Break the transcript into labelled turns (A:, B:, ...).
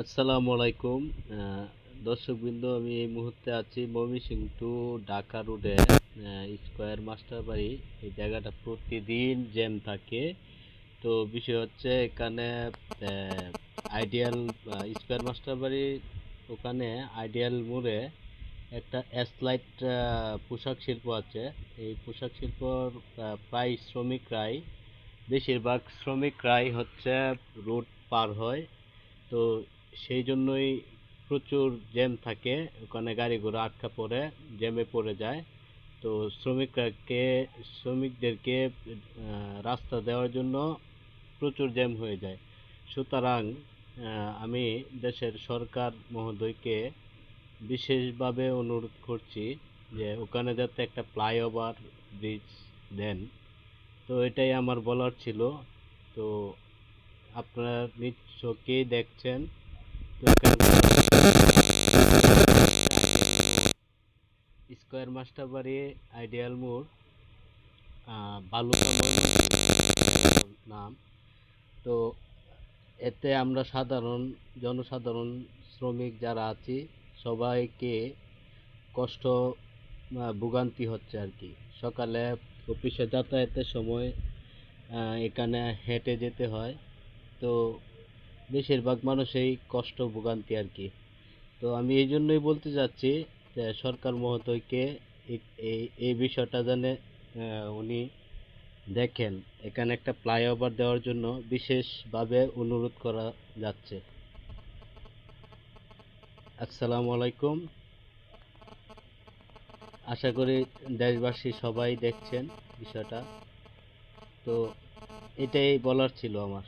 A: আসসালামু আলাইকুম। দর্শকবৃন্দ, আমি এই মুহূর্তে আছি ময়মনসিংহ টু ঢাকা রোডে স্কোয়ার মাস্টার বাড়ি এই জায়গাটা প্রতিদিন জ্যাম থাকে। তো বিষয় হচ্ছে এখানে আইডিয়াল স্কোয়ার মাস্টার বাড়ি ওখানে আইডিয়াল মোড়ে একটা অ্যাসলাইট পোশাক শিল্প আছে। এই পোশাক শিল্পর প্রায় শ্রমিকরাই, বেশিরভাগ শ্রমিকরাই হচ্ছে রোড পার হয়। তো সেই জন্যই প্রচুর জ্যাম থাকে। ওখানে গাড়ি ঘোড়া আটকা পড়ে, জ্যামে পড়ে যায়। তো শ্রমিকরাকে, শ্রমিকদেরকে রাস্তা দেওয়ার জন্য প্রচুর জ্যাম হয়ে যায়। সুতরাং আমি দেশের সরকার মহোদয়কে বিশেষভাবে অনুরোধ করছি যে ওখানে যাতে একটা ফ্লাইওভার ব্রিজ দেন। তো এটাই আমার বলার ছিল। তো আপনারা নিজ চোখেই দেখছেন। স্কোয়ার মাস্টার বাড়ি আইডিয়াল মোড় বালু নাম। তো এতে আমরা সাধারণ, জনসাধারণ, শ্রমিক যারা আছি, সবাইকে কষ্ট ভোগান্তি হচ্ছে আর কি। সকালে অফিসে যাতায়াতের সময় এখানে হেঁটে যেতে হয়। তো বেশিরভাগ মানুষই কষ্ট ভোগান্তি আর কি। তো আমি এই জন্যই বলতে চাচ্ছি যে সরকার মহোদয়কে এই- বিষয়টা আহ, উনি দেখেন এখানে একটা ফ্লাইওভার দেওয়ার জন্য বিশেষভাবে অনুরোধ করা যাচ্ছে। আসসালামু আলাইকুম। আশা করি দেশবাসী সবাই দেখছেন বিষয়টা। তো এটাই বলার ছিল আমার।